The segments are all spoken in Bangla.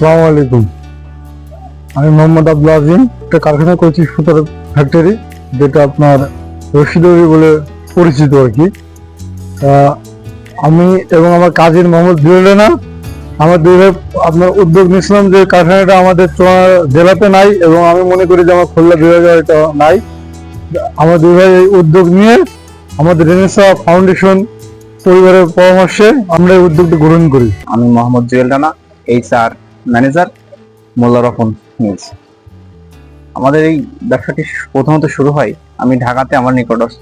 আসসালামু আলাইকুম। আমি মোহাম্মদ আব্দুল আজিম, একটা কারখানা করছি সুতার ফ্যাক্টরি যেটা আপনার রশিদরি বলে পরিচিত আর কি। আমি এবং আমার কাজের মোহাম্মদ জুয়েলেনা আমার দুই আপনার উদ্যোগ নিয়েছিলাম যে কারখানাটা আমাদের জেলাতে নাই এবং আমি মনে করি যে আমার খুলনা বিভাগে এটা নাই। আমার দুই ভাই এই উদ্যোগ নিয়ে আমাদের রেনেসা ফাউন্ডেশন পরিবারের পরামর্শে আমরা এই উদ্যোগটা গ্রহণ করি। আমি মোহাম্মদ জুয়েল রানা এইচআর ম্যানেজার মোল্লা রফন মিলস আমাদের এই ব্যবসাটি প্রথমত শুরু হয়, আমি ঢাকাতে আমার নিকটস্থ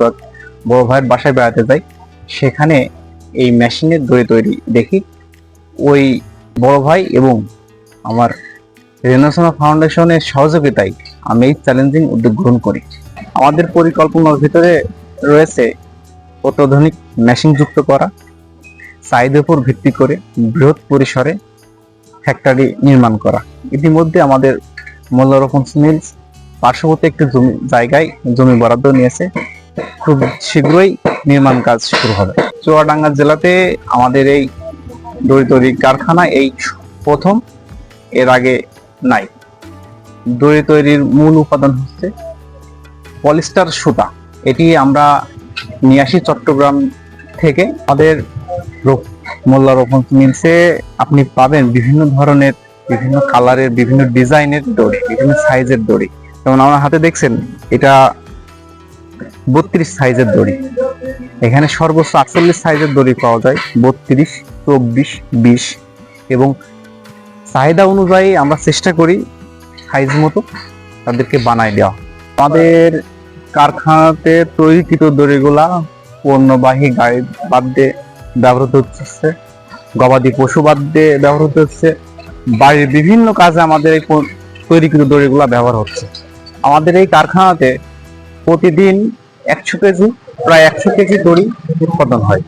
বড় ভাইয়ের বাসায় বেড়াতে যাই। সেখানে এই মেশিনের দড়ি তৈরি দেখি। ওই বড় ভাই এবং আমার রেনেসানা ফাউন্ডেশনের সহযোগিতায় আমি এই চ্যালেঞ্জিং উদ্যোগ গ্রহণ করি। আমাদের পরিকল্পনার ভিতরে রয়েছে অত্যাধুনিক মেশিন যুক্ত করা, চাহিদার উপর ভিত্তি করে বৃহৎ পরিসরে ফ্যাক্টরি নির্মাণ করা। ইতিমধ্যে আমাদের মোল্লারকম মিলস পার্শ্ববর্তী একটি জমি জায়গায় জমি বরাদ্দ নিয়েছে। খুব শীঘ্রই নির্মাণ কাজ শুরু হবে। চুয়াডাঙ্গা জেলাতে আমাদের এই দড়ি তৈরি কারখানা এই প্রথম, এর আগে নাই। দড়ি তৈরির মূল উপাদান হচ্ছে পলিস্টার সুতা। এটি আমরা নিয়ে আসি চট্টগ্রাম থেকে। আমাদের রো- মোল্লা রোপণ মিলসে আপনি পাবেন বিভিন্ন ধরনের, বিভিন্ন কালারের, বিভিন্ন ডিজাইনের দড়ি, বিভিন্ন সাইজের দড়ি। যেমন আমার হাতে দেখছেন, এটা বত্রিশ সাইজের দড়ি। এখানে সর্বোচ্চ আটচল্লিশ সাইজের দড়ি পাওয়া যায়, বত্রিশ, চব্বিশ, বিশ। এবং চাহিদা অনুযায়ী আমরা চেষ্টা করি সাইজ মতো তাদেরকে বানাই দেওয়া। আমাদের কারখানাতে তৈরিকৃত দড়িগুলা পণ্যবাহী গাড়ি বাদ দিয়ে ব্যবহৃত হচ্ছে। গবাদি পশু বাদ দিয়ে ব্যবহৃত হচ্ছে। বাড়ির বিভিন্ন কাজে আমাদের এই তৈরিকৃত দড়িগুলো ব্যবহার হচ্ছে। আমাদের এই কারখানাতে প্রতিদিন একশো কেজি, প্রায় একশো কেজি দড়ি উৎপাদন হয়।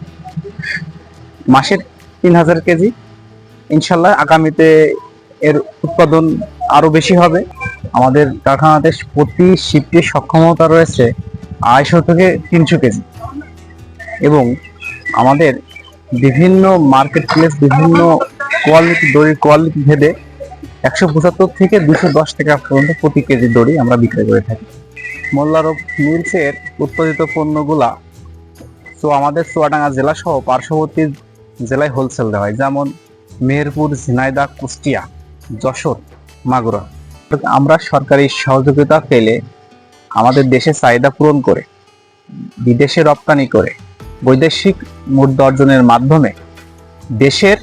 মাসে তিন হাজার কেজি। ইনশাল্লাহ আগামীতে এর উৎপাদন আরও বেশি হবে। আমাদের কারখানাতে প্রতি শিফটের সক্ষমতা রয়েছে আড়াইশো থেকে তিনশো কেজি। এবং আমাদের বিভিন্ন মার্কেট প্লেস বিভিন্ন কোয়ালিটি দড়ির কোয়ালিটি ভেদে একশো পঁচাত্তর থেকে দুশো দশ টাকা পর্যন্ত প্রতি কেজি দড়ি আমরা বিক্রি করে থাকি। মোল্লারব মিলসের উৎপাদিত পণ্যগুলা তো আমাদের চুয়াডাঙ্গা জেলা সহ পার্শ্ববর্তী জেলায় হোলসেল দেওয়া হয়। যেমন মেহেরপুর ঝিনাইদা কুষ্টিয়া, যশোর, মাগুরা। আমরা সরকারি সহযোগিতা পেলে আমাদের দেশে চাহিদা পূরণ করে, বিদেশে রপ্তানি করে বৈদেশিক মুদ্রা অর্জনের মাধ্যমে দেশের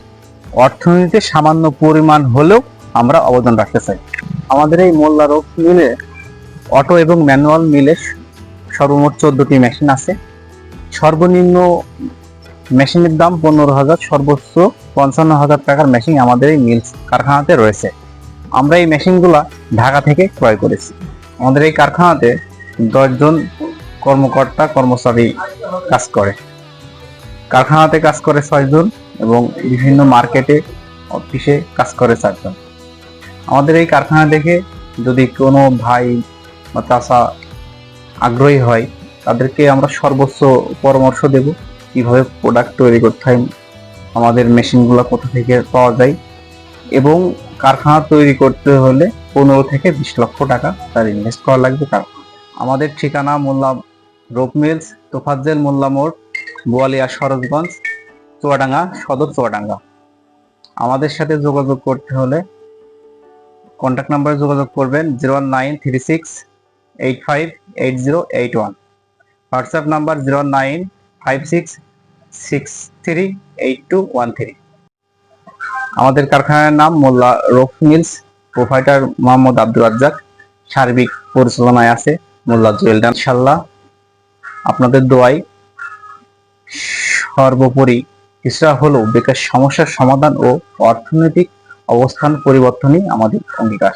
অর্থনীতিতে সামান্য পরিমাণ হলেও আমরা অবদান রাখতে চাই। আমাদের এই মোল্লা রোগ মিলে, অটো এবং ম্যানুয়াল মিলে সর্বমোট চোদ্দটি মেশিন আছে। সর্বনিম্ন মেশিনের দাম পনেরো হাজার, সর্বোচ্চ পঞ্চান্ন হাজার টাকার মেশিন আমাদের এই মিল কারখানাতে রয়েছে। আমরা এই মেশিনগুলা ঢাকা থেকে ক্রয় করেছি। আমাদের এই কারখানাতে দশজন কর্মকর্তা, কর্মচারী কাজ করে। কারখানাতে কাজ করে ছয়জন এবং বিভিন্ন মার্কেটে, অফিসে কাজ করে চারজন। আমাদের এই কারখানা দেখে যদি কোনো ভাই বা চাষা আগ্রহী হয়, তাদেরকে আমরা সর্বোচ্চ পরামর্শ দেব কীভাবে প্রোডাক্ট তৈরি করতে হয়, আমাদের মেশিনগুলো কোথা থেকে পাওয়া যায় এবং কারখানা তৈরি করতে হলে পনেরো থেকে বিশ লক্ষ টাকা তার ইনভেস্ট করা লাগবে। কারখানা আমাদের ঠিকানা মোল্লা রোপ মিলস তোফাজ্জেল মোল্লা মোড়, বোয়ালিয়া সরোজগঞ্জ, চুয়াডাঙ্গা, সদর চুয়াডাঙ্গা। আমাদের সাথে যোগাযোগ করতে হলে কন্ট্যাক্ট নাম্বারে যোগাযোগ করবেন zero one nine three six eight five eight zero eight one WhatsApp number zero nine five six six three eight two one three আমাদের কারখানার নাম Molla rope mills, provider Mohammad Abdul Razzak, সার্বিক পরিচালনায় আছে মোল্লা জুয়েল ইনশাল্লাহ আপনাদের দোয়াই সর্বোপরি ইসরা হলো বেকার সমস্যার সমাধান ও অর্থনৈতিক অবস্থান পরিবর্তনই আমাদের অঙ্গীকার।